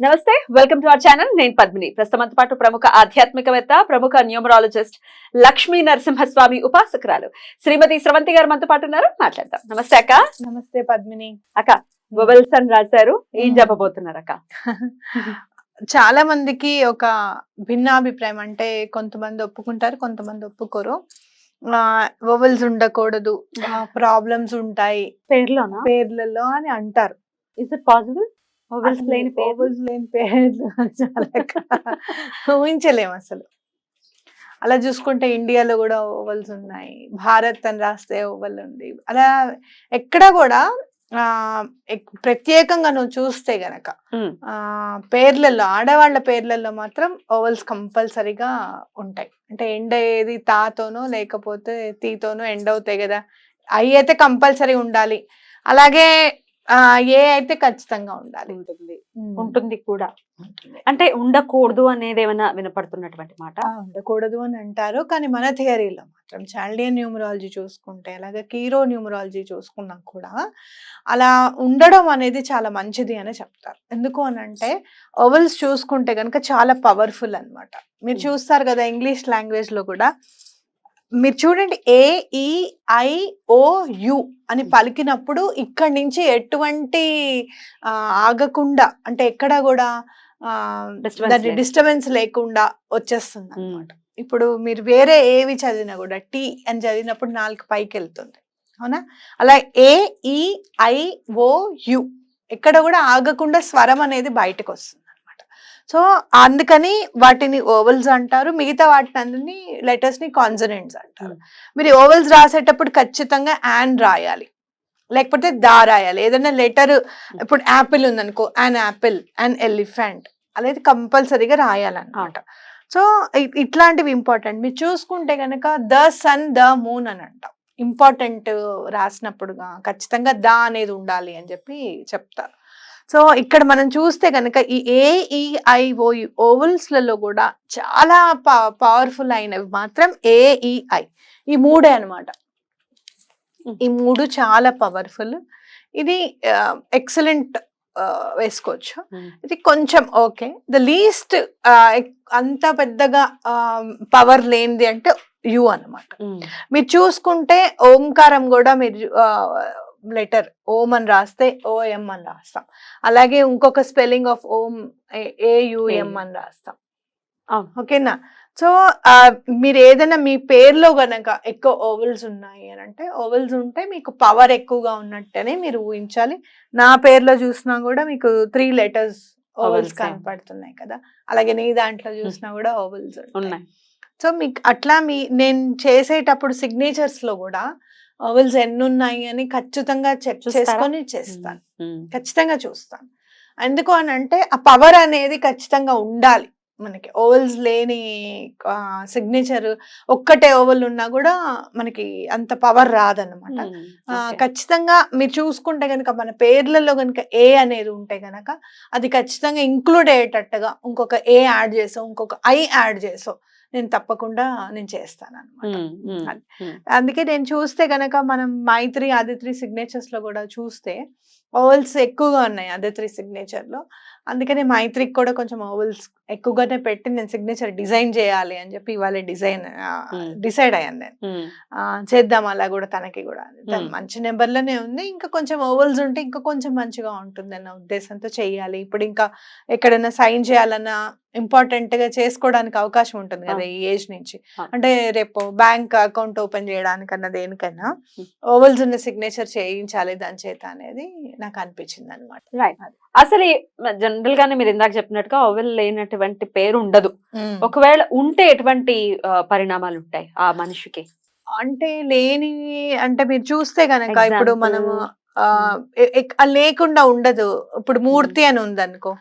నమస్తే welcome to our channel. నేను పద్మిని. ప్రస్తుతంతో పాటు ప్రముఖ ఆధ్యాత్మికవేత్త ప్రముఖ న్యూమరాలజిస్ట్ లక్ష్మీ నరసింహస్వామి ఉపాసకురాలు శ్రీమతి స్రవంతి గారు మనతో పాటు ఉన్నారు. మాట్లాడదాం. నమస్తే అక్క. నమస్తే పద్మిని. అక్క బొబెల్స్ అని రాశారు. ఏం. చెప్పబోతున్నారు అక్క? చాలా మందికి ఒక భిన్నాభిప్రాయం అంటే కొంతమంది ఒప్పుకుంటారు కొంతమంది ఒప్పుకోరు. వొవెల్స్ ఉండకూడదు. ప్రాబ్లమ్స్ ఉంటాయి. పేర్లోనా? పేర్లలో అని అంటారు. ఇస్ ఇట్ పాసిబుల్ అసలు లేని vowels లేని పేర్లు చాలా ఊహించలేము అసలు. అలా చూసుకుంటే ఇండియాలో కూడా ఓవల్స్ ఉన్నాయి. భారత్ అని రాస్తే ఓవల్ ఉంది. అలా ఎక్కడ కూడా ప్రత్యేకంగా నువ్వు చూస్తే గనక పేర్లలో ఆడవాళ్ళ పేర్లలో మాత్రం ఓవల్స్ కంపల్సరీగా ఉంటాయి. అంటే ఎండ్ అయ్యేది తాతోనో లేకపోతే తీతోనో ఎండ్ అవుతాయి కదా. అవి అయితే కంపల్సరీ ఉండాలి. అలాగే ఏ అయితే ఖచ్చితంగా ఉండాలి. ఉంటుంది. ఉంటుంది కూడా. అంటే ఉండకూడదు అనేది ఏమైనా వినపడుతున్నటువంటి మాట? ఉండకూడదు అని అంటారు. కానీ మన థియరీలో మాత్రం చాల్డియన్ న్యూమరాలజీ చూసుకుంటే అలాగే కీరో న్యూమరాలజీ చూసుకున్నా కూడా అలా ఉండడం అనేది చాలా మంచిది అని చెప్తారు. ఎందుకు అని అంటే ఓవెల్స్ చూసుకుంటే కనుక చాలా పవర్ఫుల్ అన్నమాట. మీరు. చూస్తారు కదా ఇంగ్లీష్ లాంగ్వేజ్లో కూడా మీరు చూడండి A E I O U అని Hmm. పలికినప్పుడు ఇక్కడి నుంచి ఎటువంటి ఆగకుండా అంటే ఎక్కడ కూడా Disturbance దాని లేదు. డిస్టర్బెన్స్ లేకుండా వచ్చేస్తుంది. అనమాట ఇప్పుడు మీరు వేరే ఏవి చదివినా కూడా టీ అని చదివినప్పుడు నాలుగు పైకి వెళ్తుంది అవునా అలా ఏ ఈ ఐ ఓ యు ఎక్కడ కూడా ఆగకుండా స్వరం అనేది బయటకు వస్తుంది సో అందుకని వాటిని ఓవల్స్ అంటారు. మిగతా వాటిని అందరినీ లెటర్స్ని కాన్సనెంట్స్ అంటారు. మీరు ఓవల్స్ రాసేటప్పుడు ఖచ్చితంగా యాన్ రాయాలి. లేకపోతే దా రాయాలి. ఏదైనా లెటర్ ఇప్పుడు యాపిల్ ఉందనుకో యాన్ యాపిల్ అండ్ ఎలిఫెంట్ అనేది కంపల్సరీగా రాయాలన్నమాట. సో ఇట్లాంటివి ఇంపార్టెంట్. మీరు చూసుకుంటే కనుక ద సన్ ద మూన్ అని అంటాం. ఇంపార్టెంట్ రాసినప్పుడు గా- ఖచ్చితంగా ద అనేది ఉండాలి అని చెప్పి చెప్తారు. సో ఇక్కడ మనం చూస్తే కనుక ఈ ఏఈఐఓ ఓవల్స్లలో కూడా చాలా పవర్ఫుల్ అయినవి మాత్రం ఏఈఐ ఈ మూడే అన్నమాట Mm. ఈ మూడు చాలా పవర్ఫుల్ ఇది ఎక్సలెంట్ వేసుకోవచ్చు. ఇది కొంచెం ఓకే ద లీస్ట్ అంత పెద్దగా పవర్ లేనిది అంటే యు అన్నమాట మ్మ్. మీరు చూసుకుంటే ఓంకారం కూడా మీరు లెటర్ ఓం అని రాస్తే ఓఎం అని రాస్తాం. అలాగే ఇంకొక స్పెల్లింగ్ ఆఫ్ ఓం ఏయుఎం. అని రాస్తాం. ఓకేనా? సో మీరు ఏదైనా మీ పేరులో గనక ఎక్కువ ఓవెల్స్ ఉన్నాయి అని అంటే ఓవెల్స్ ఉంటే మీకు పవర్ ఎక్కువగా ఉన్నట్టనే మీరు ఊహించాలి. నా పేరులో చూసినా కూడా మీకు త్రీ లెటర్స్ ఓవెల్స్. కనపడుతున్నాయి కదా. అలాగే నీ దాంట్లో చూసినా కూడా ఓవెల్స్ ఉన్నాయి. సో మీకు అట్లా మీ నేను చేసేటప్పుడు సిగ్నేచర్స్లో కూడా ఓవెల్స్ ఎన్ని ఉన్నాయి అని ఖచ్చితంగా చెక్? చేసుకొని చేస్తాను. ఖచ్చితంగా చూస్తాను ఎందుకు అని అంటే ఆ పవర్ అనేది ఖచ్చితంగా ఉండాలి మనకి ఓవెల్స్ లేని సిగ్నేచర్ ఒక్కటే ఓవెల్ ఉన్నా కూడా మనకి అంత పవర్ రాదన్నమాట. ఖచ్చితంగా మీరు చూసుకుంటే కనుక మన పేర్లలో కనుక ఏ అనేది ఉంటే కనుక అది ఖచ్చితంగా ఇంక్లూడ్ అయ్యేటట్టుగా ఇంకొక ఏ యాడ్ చేసాం ఇంకొక ఐ యాడ్ చేసాం నేను తప్పకుండా నేను చేస్తాను అనమాట. అందుకే నేను చూస్తే గనక మనం మైత్రి ఆదిత్రి సిగ్నేచర్స్లో కూడా చూస్తే ఓవెల్స్ ఎక్కువగా ఉన్నాయి ఆదిత్రి సిగ్నేచర్లో అందుకనే మైత్రికి కూడా కొంచెం ఓవెల్స్ ఎక్కువగానే పెట్టి నేను సిగ్నేచర్ డిజైన్ చేయాలి అని చెప్పి ఇవాళ డిజైన్. డిసైడ్ అయ్యాను నేను. చేద్దాం అలా కూడా తనకి కూడా. మంచి నెంబర్లోనే ఉంది. ఇంకా కొంచెం ఓవెల్స్ ఉంటే ఇంకా కొంచెం మంచిగా ఉంటుంది అన్న ఉద్దేశంతో చెయ్యాలి ఇప్పుడు ఇంకా ఎక్కడైనా సైన్ చేయాలన్నా ఇంపార్టెంట్గా చేసుకోవడానికి అవకాశం ఉంటుంది కదా ఈ ఏజ్ నుంచి. అంటే రేపు బ్యాంక్ అకౌంట్ ఓపెన్ చేయడానికన్నా దేనికైనా Hmm. ఓవెల్స్ ఉన్న సిగ్నేచర్ చేయించాలి దాని చేత అనేది నాకు అనిపించింది అనమాట రైట్ అసలు జనరల్ గానే మీరు ఇందాక చెప్పినట్టుగా ఓవెల్ లేనటువంటి పేరు ఉండదు. ఒకవేళ ఉంటే ఎటువంటి పరిణామాలు ఉంటాయి ఆ మనిషికి? అంటే లేని అంటే మీరు చూస్తే గనక ఇప్పుడు. మనము లేకుండా ఉండదు. ఇప్పుడు మూర్తి అని ఉంది అనుకో.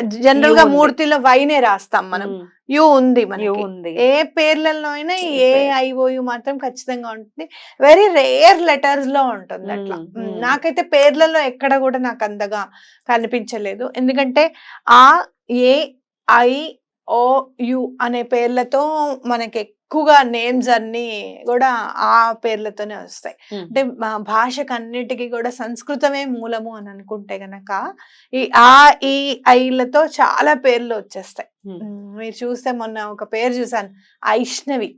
జనరల్గా. మూర్తిలో వైనే రాస్తాం మనం. యు ఉంది మనకి. ఉంది. ఏ పేర్లలో అయినా ఏ. ఐఓయు మాత్రం ఖచ్చితంగా ఉంటుంది. వెరీ రేర్ లెటర్స్లో ఉంటుంది అట్లా. నాకైతే పేర్లలో ఎక్కడ కూడా నాకు అంతగా కనిపించలేదు. ఎందుకంటే ఆ ఏ ఐ ఓ యు అనే పేర్లతో మనకి ఎక్కువగా నేమ్స్ అన్ని కూడా ఆ పేర్లతోనే వస్తాయి. అంటే మా భాషకు అన్నిటికీ కూడా సంస్కృతమే మూలము అని అనుకుంటే గనక ఈ ఆ ఈ ఐలతో చాలా పేర్లు వచ్చేస్తాయి. మీరు చూస్తే మొన్న ఒక పేరు చూసాను ఐష్ణవి.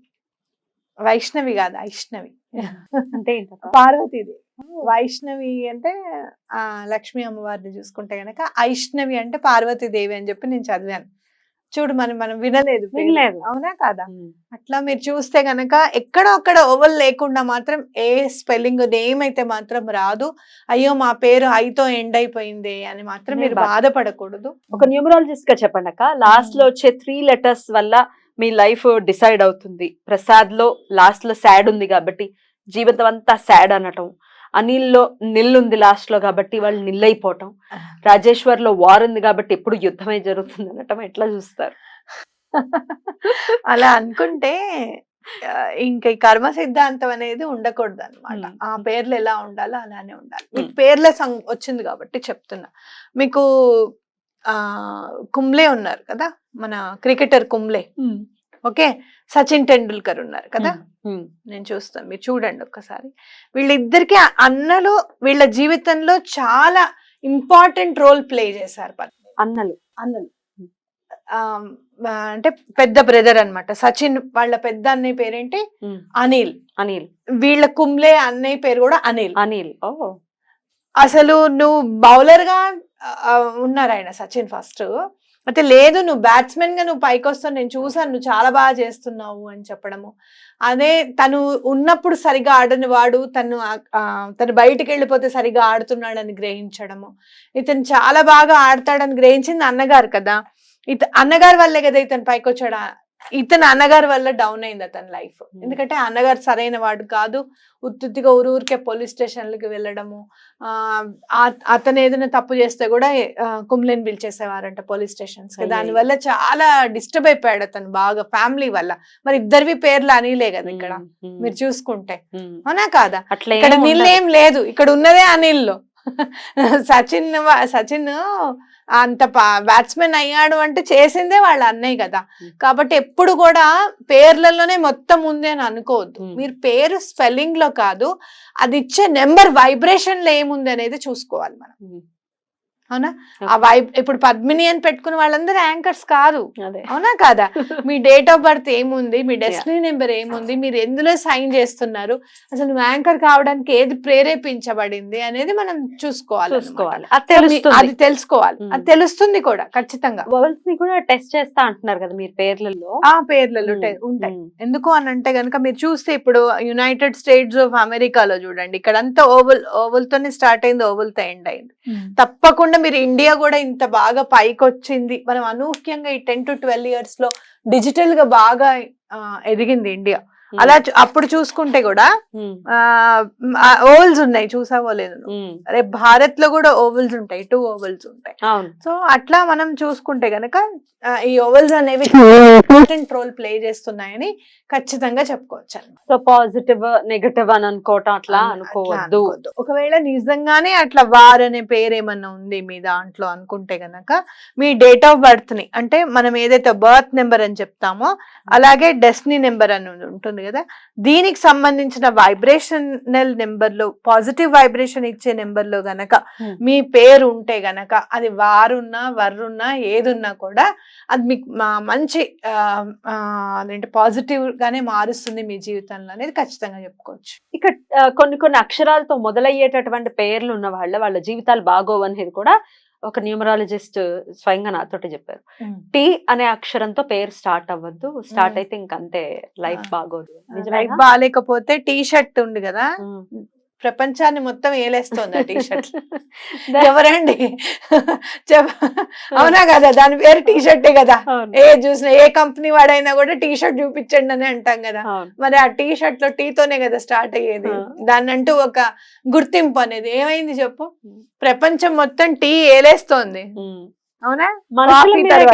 వైష్ణవి కాదు ఐష్ణవి. అంటే? పార్వతీది వైష్ణవి అంటే ఆ లక్ష్మీ అమ్మవారిని చూసుకుంటే గనక ఐష్ణవి అంటే పార్వతీదేవి అని చెప్పి నేను చదివాను. చూడు మనం మనం వినలేదు. వినలేదు. అవునా కాదా. అట్లా మీరు చూస్తే గనక ఎక్కడో అక్కడ ఓవల్ లేకుండా మాత్రం ఏ స్పెల్లింగ్ నేమ్ అయితే మాత్రం రాదు. అయ్యో మా పేరు ఐతో ఎండ్ అయిపోయింది అని మాత్రం మీరు బాధ- బాధపడకూడదు. ఒక న్యూమరాలజిస్ట్గా చెప్పండి అక్క. లాస్ట్లో వచ్చే త్రీ లెటర్స్ వల్ల మీ లైఫ్ డిసైడ్ అవుతుంది. ప్రసాద్లో లాస్ట్లో సాడ్ ఉంది కాబట్టి జీవితం అంతా సాడ్ అనటం. అనిల్లో నిల్ ఉంది లాస్ట్లో కాబట్టి వాళ్ళు నిల్ అయిపోవటం రాజేశ్వర్లో వార్ ఉంది కాబట్టి ఎప్పుడు యుద్ధమే జరుగుతుంది అనటం ఎట్లా చూస్తారు? అలా అనుకుంటే ఇంకా ఈ కర్మ సిద్ధాంతం అనేది ఉండకూడదు అనమాట. ఆ పేర్లు ఎలా ఉండాలో అలానే ఉండాలి. మీకు పేర్ల వచ్చింది కాబట్టి చెప్తున్నా. మీకు ఆ కుంబ్లే ఉన్నారు కదా? మన క్రికెటర్ కుంబ్లే. ఓకే? సచిన్ టెండూల్కర్ ఉన్నారు కదా. నేను చూస్తాను మీరు చూడండి ఒక్కసారి. వీళ్ళిద్దరికి అన్నలు వీళ్ళ జీవితంలో చాలా ఇంపార్టెంట్ రోల్ ప్లే చేశారు. అన్నలు. అన్నలు. అంటే పెద్ద బ్రదర్ అన్నమాట. సచిన్ వాళ్ళ పెద్ద అన్నయ్య పేరేంటి. అనిల్. అనిల్. వీళ్ళ కుంబ్లే అన్నయ్య పేరు కూడా అనిల్. అనిల్. ఓ. అసలు నువ్వు బౌలర్గా ఉన్నారు ఆయన సచిన్ ఫస్ట్. అయితే లేదు నువ్వు బ్యాట్స్మెన్గా నువ్వు పైకి వస్తావు నేను చూసాను నువ్వు చాలా బాగా చేస్తున్నావు అని చెప్పడము. అదే తను ఉన్నప్పుడు సరిగా ఆడని వాడు తను ఆ- తను బయటికి వెళ్ళిపోతే సరిగా ఆడుతున్నాడని గ్రహించడము. ఇతను చాలా బాగా ఆడతాడని గ్రహించింది అన్నగారు కదా. ఇత అన్నగారి వల్లే కదా ఇతను పైకి వచ్చాడు ఇతను అన్నగారి వల్ల డౌన్ అయింది అతని లైఫ్ ఎందుకంటే అన్నగారు సరైన వాడు కాదు. ఉత్తుత్తిగా ఊరు ఊరికే పోలీస్ స్టేషన్లకి వెళ్ళడము అతను ఏదైనా తప్పు చేస్తే కూడా కుమ్లేని పిలిచేసేవారంట పోలీస్ స్టేషన్స్కి. అయ్యయ్యో. దాని వల్ల చాలా డిస్టర్బ్ అయిపోయాడు అతను బాగా ఫ్యామిలీ వల్ల. మరి ఇద్దరివి పేర్లు అనిలే కదా ఇక్కడ. ఉమ్, ఉమ్, మీరు చూసుకుంటే. అవునా కాదా? ఇక్కడ. ఏం లేదు. ఇక్కడ ఉన్నదే అనిల్లో సచిన్ సచిన్ అంత బ్యాట్స్మెన్ అయ్యాడు అంటే చేసిందే వాళ్ళ అన్నయ్య కదా. కాబట్టి ఎప్పుడు కూడా పేర్లలోనే మొత్తం ఉంది అని అనుకోవద్దు. మీరు పేరు స్పెల్లింగ్లో కాదు అది ఇచ్చే నెంబర్ వైబ్రేషన్లో ఏముంది అనేది చూసుకోవాలి మనం. అవునా? ఆ వైబ్ ఇప్పుడు పద్మిని అని పెట్టుకున్న వాళ్ళందరూ యాంకర్స్ కాదు. అవునా కాదా? మీ డేట్ ఆఫ్ బర్త్ ఏముంది? మీ డెస్టినీ నెంబర్ ఏముంది? మీరు ఎందులో సైన్ చేస్తున్నారు? అసలు నువ్వు యాంకర్ కావడానికి ఏది ప్రేరేపించబడింది అనేది మనం చూసుకోవాలి. చూసుకోవాలి. అది తెలుసుకోవాలి. అది తెలుస్తుంది కూడా ఖచ్చితంగా. వవల్స్ని కూడా టెస్ట్ చేస్తా అంటున్నారు కదా మీరు పేర్లలో? ఆ పేర్లలో ఉంటాయి- ఎందుకు అని అంటే కనుక మీరు చూస్తే ఇప్పుడు యునైటెడ్ స్టేట్స్ ఆఫ్ అమెరికాలో చూడండి. ఇక్కడంతా ఓవల్ ఓవల్ తోనే స్టార్ట్ అయింది ఓవల్తో ఎండ్ అయింది. తప్పకుండా మీరు ఇండియా కూడా ఇంత బాగా పైకి వచ్చింది మనం అనూహ్యంగా ఈ టెన్ టు ట్వెల్వ్ ఇయర్స్లో డిజిటల్గా బాగా ఎదిగింది ఇండియా అలా అప్పుడు చూసుకుంటే కూడా ఓవల్స్ ఉన్నాయి చూసావో లేదు రేపు భారత్లో కూడా ఓవల్స్ ఉంటాయి టూ ఓవల్స్ ఉంటాయి. సో అట్లా మనం చూసుకుంటే గనక ఈ ఓవల్స్ అనేవి ఇంపార్టెంట్ రోల్ ప్లే చేస్తున్నాయని ఖచ్చితంగా చెప్పుకోవచ్చు. సో పాజిటివ్ నెగటివ్ అని అనుకోవటం అట్లా అనుకోవద్దు. ఒకవేళ నిజంగానే అట్లా వార్ అనే పేరు ఏమన్నా ఉంది మీ దాంట్లో అనుకుంటే గనక మీ డేట్ ఆఫ్ బర్త్ని అంటే మనం ఏదైతే బర్త్ నెంబర్ అని చెప్తామో అలాగే డెస్టినీ నెంబర్ అని ఉంటుంది. కదా దీనికి సంబంధించిన వైబ్రేషనల్ నెంబర్లో పాజిటివ్ వైబ్రేషన్ ఇచ్చే నెంబర్లో గనక. మీ పేరు ఉంటే గనక అది వారున్నా వర్రున్నా ఏదున్నా కూడా అది మీకు మంచి అదేంటి పాజిటివ్ గానే మారుస్తుంది మీ జీవితంలో అనేది ఖచ్చితంగా చెప్పుకోవచ్చు ఇక కొన్ని కొన్ని అక్షరాలతో మొదలయ్యేటటువంటి పేర్లు ఉన్న వాళ్ళ వాళ్ళ జీవితాలు బాగోవు అనేది కూడా ఒక న్యూమరాలజిస్ట్ స్వయంగా నాతోటి చెప్పారు టీ అనే అక్షరంతో పేరు స్టార్ట్ అవ్వద్దు స్టార్ట్. అయితే ఇంకంతే లైఫ్. బాగోదు లైఫ్? బాగాలేకపోతే టీ షర్ట్ ఉంది కదా. ప్రపంచాన్ని మొత్తం ఏలేస్తోంది ఆ టీ షర్ట్ ఎవరండి? అవునా కదా? దాని పేరు టీ షర్టే కదా. ఏ చూసినా ఏ కంపెనీ వాడైనా కూడా టీ షర్ట్ చూపించండి అని అంటాం కదా. మరి ఆ టీ షర్ట్లో టీతోనే కదా స్టార్ట్ అయ్యేది. దాన్ని అంటూ ఒక గుర్తింపు అనేది. ఏమైంది చెప్పు? ప్రపంచం మొత్తం టీ ఏలేస్తోంది. అవునా.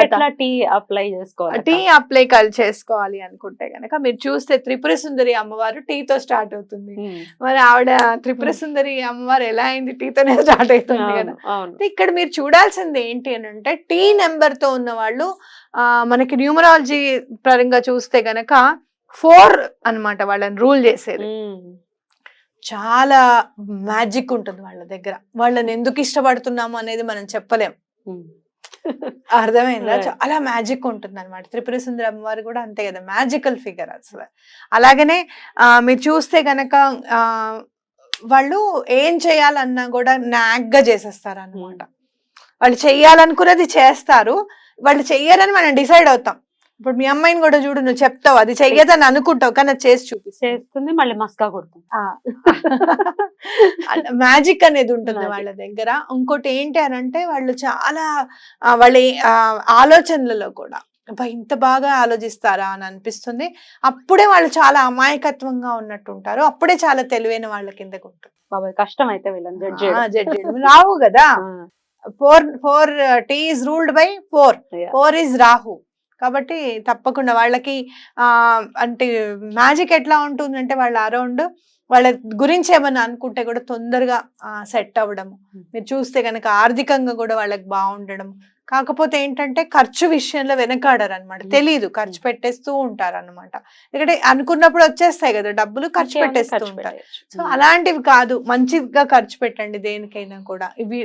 ఎట్లా టీ అప్లై చేసుకోవాలి? టీ అప్లై కల్ చేసుకోవాలి అనుకుంటే గనక మీరు చూస్తే త్రిపుర సుందరి అమ్మవారు టీతో స్టార్ట్ అవుతుంది. మరి ఆవిడ త్రిపుర సుందరి అమ్మవారు ఎలా అయింది? టీతోనే స్టార్ట్ అవుతుంది కదా. ఇక్కడ మీరు చూడాల్సింది ఏంటి అని అంటే టీ నెంబర్తో ఉన్న వాళ్ళు ఆ, మనకి న్యూమరాలజీ పరంగా చూస్తే గనక ఫోర్ అన్నమాట వాళ్ళని రూల్ చేసేది. చాలా మ్యాజిక్ ఉంటుంది వాళ్ళ దగ్గర. వాళ్ళని ఎందుకు ఇష్టపడుతున్నాము అనేది మనం చెప్పలేం. అర్థమైందా. చాలా మ్యాజిక్ ఉంటుంది అనమాట త్రిపుర సుందరి అమ్మవారు కూడా అంతే కదా మ్యాజికల్ ఫిగర్ అసలు. అలాగనే ఆ, మీరు చూస్తే గనక ఆ, వాళ్ళు ఏం చేయాలన్నా కూడా నాగ్గా చేసేస్తారు అన్నమాట వాళ్ళు చెయ్యాలనుకున్నది చేస్తారు. వాళ్ళు చెయ్యరని మనం డిసైడ్ అవుతాం. ఇప్పుడు మీ అమ్మాయిని కూడా చూడు నువ్వు చెప్తావు. అది చెయ్యదని అనుకుంటావు కానీ అది చేసి చూపిస్తావు చేస్తుంది మళ్ళీ మస్కా కొడుతుంది. మ్యాజిక్ అనేది ఉంటుంది. వాళ్ళ దగ్గర. ఇంకోటి ఏంటి అని అంటే వాళ్ళు చాలా వాళ్ళ ఆలోచనలలో కూడా. ఇంత బాగా ఆలోచిస్తారా అని అనిపిస్తుంది. అప్పుడే వాళ్ళు చాలా అమాయకత్వంగా ఉన్నట్టు ఉంటారు అప్పుడే చాలా తెలివైన వాళ్ళ కిందకు ఉంటారు. బాబాయ్ కష్టం అయితే వీళ్ళని జడ్జ్. రావు కదా. Four four T is ruled by four. Four is Rahu. కాబట్టి తప్పకుండా వాళ్ళకి ఆ అంటే మ్యాజిక్ ఎట్లా ఉంటుందంటే వాళ్ళ అరౌండ్ వాళ్ళ గురించి ఏమన్నా అనుకుంటే కూడా తొందరగా సెట్ అవ్వడం మీరు చూస్తే కనుక ఆర్థికంగా కూడా వాళ్ళకి బాగుండడం కాకపోతే ఏంటంటే ఖర్చు విషయంలో వెనకాడరు అనమాట Hmm. తెలీదు ఖర్చు పెట్టేస్తూ ఉంటారు అనమాట ఎందుకంటే అనుకున్నప్పుడు వచ్చేస్తాయి కదా డబ్బులు ఖర్చు పెట్టేస్తూ ఉంటారు సో అలాంటివి కాదు మంచిగా ఖర్చు పెట్టండి దేనికైనా కూడా. ఇవి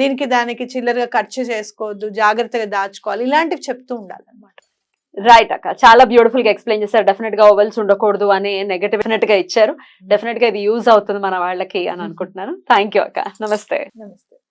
దీనికి దానికి చిల్లరగా ఖర్చు చేసుకోవద్దు జాగ్రత్తగా దాచుకోవాలి ఇలాంటివి చెప్తూ ఉండాలన్నమాట. రైట్ అక్క. చాలా బ్యూటిఫుల్గా ఎక్స్ప్లెయిన్ చేశారు. డెఫినెట్గా ఓవెల్స్ ఉండకూడదు అని నెగటివ్ డెఫినెట్గా ఇచ్చారు. డెఫినెట్గా ఇది యూజ్ అవుతుంది మన వాళ్ళకి అని అనుకుంటున్నాను. థ్యాంక్ యూ అక్క. నమస్తే నమస్తే.